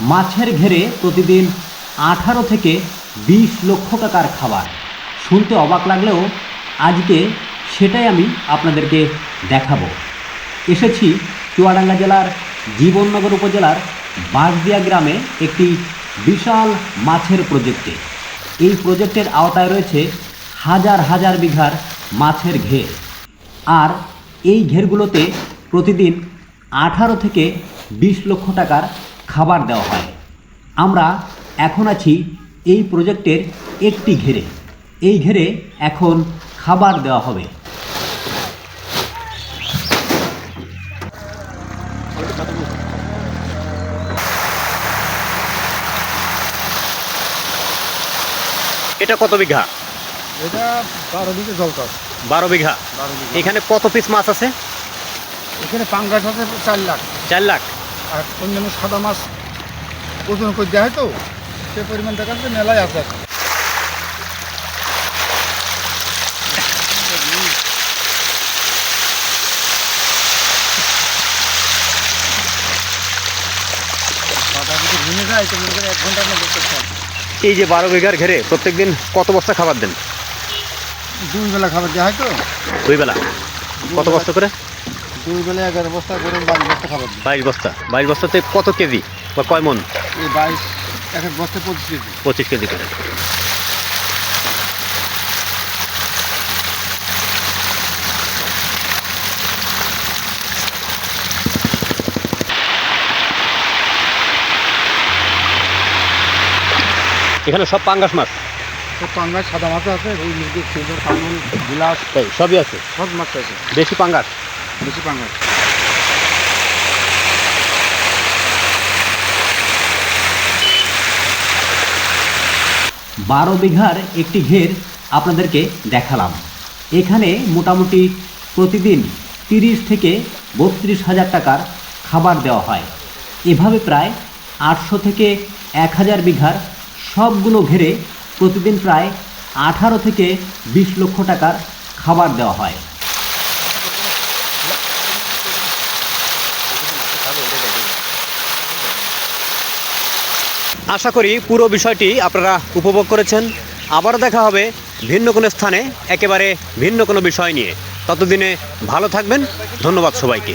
মাছের ঘেরে প্রতিদিন আঠারো থেকে বিশ লক্ষ টাকার খাবার। শুনতে অবাক লাগলেও আজকে সেটাই আমি আপনাদেরকে দেখাবো। এসেছি চুয়াডাঙ্গা জেলার জীবননগর উপজেলার বাঁশদিয়া গ্রামে একটি বিশাল মাছের প্রজেক্টে। এই প্রজেক্টের আওতায় রয়েছে হাজার হাজার বিঘার মাছের ঘের। আর এই ঘেরগুলোতে প্রতিদিন আঠারো থেকে বিশ লক্ষ টাকার খাবার দেওয়া হয়। আমরা এখন আছি এই প্রজেক্টের একটি ঘেরে। এই ঘেরে এখন খাবার দেওয়া হবে। এটা কত বিঘা? এটা বারো দিকে জলকর বারো বিঘা। এখানে কত পিস মাছ আছে? এখানে পাঙ্গাস আছে চার লাখ। চার লাখ। আর অন্যান্য সাদা মাছ ওজন করে হয় তো? সে পরিমাণ দেখা যাচ্ছে মেলায় আছে। এই যে বারো বিঘার ঘেরে প্রত্যেক দিন কত বস্তা খাবার দেন? দুই বেলা খাবার দেওয়া হয় তো। দুই বেলা। কত বস্তা করে? এগারো বস্তা করে বাইশ বস্তা খাবার বাইশ বস্তা। বাইশ বস্তাতে কত কেজি বা কয় মন? এই বাইশ এক এক বস্তা পঁচিশ কেজি। পঁচিশ কেজি করে। এখানে সব পাঙ্গাস মাছ? তো পাঙ্গাস সাদা মাছ আছে মুরগি সিলভার বিলাস সবই আছে? সব মাছ আছে। বেশি পাঙ্গাস? বেশি বারো বিঘার একটি ঘের আপনাদেরকে দেখালাম। এখানে মোটামুটি প্রতিদিন তিরিশ থেকে বত্রিশ হাজার টাকার খাবার দেওয়া হয়। এভাবে প্রায় আটশো থেকে এক হাজার বিঘার সবগুলো ঘেরে প্রতিদিন প্রায় আঠারো থেকে বিশ লক্ষ টাকার খাবার দেওয়া হয়। আশা করি পুরো বিষয়টি আপনারা উপভোগ করেছেন। আবার দেখা হবে ভিন্ন কোনো স্থানে, একেবারে ভিন্ন কোনো বিষয় নিয়ে। ততদিনে ভালো থাকবেন। ধন্যবাদ সবাইকে।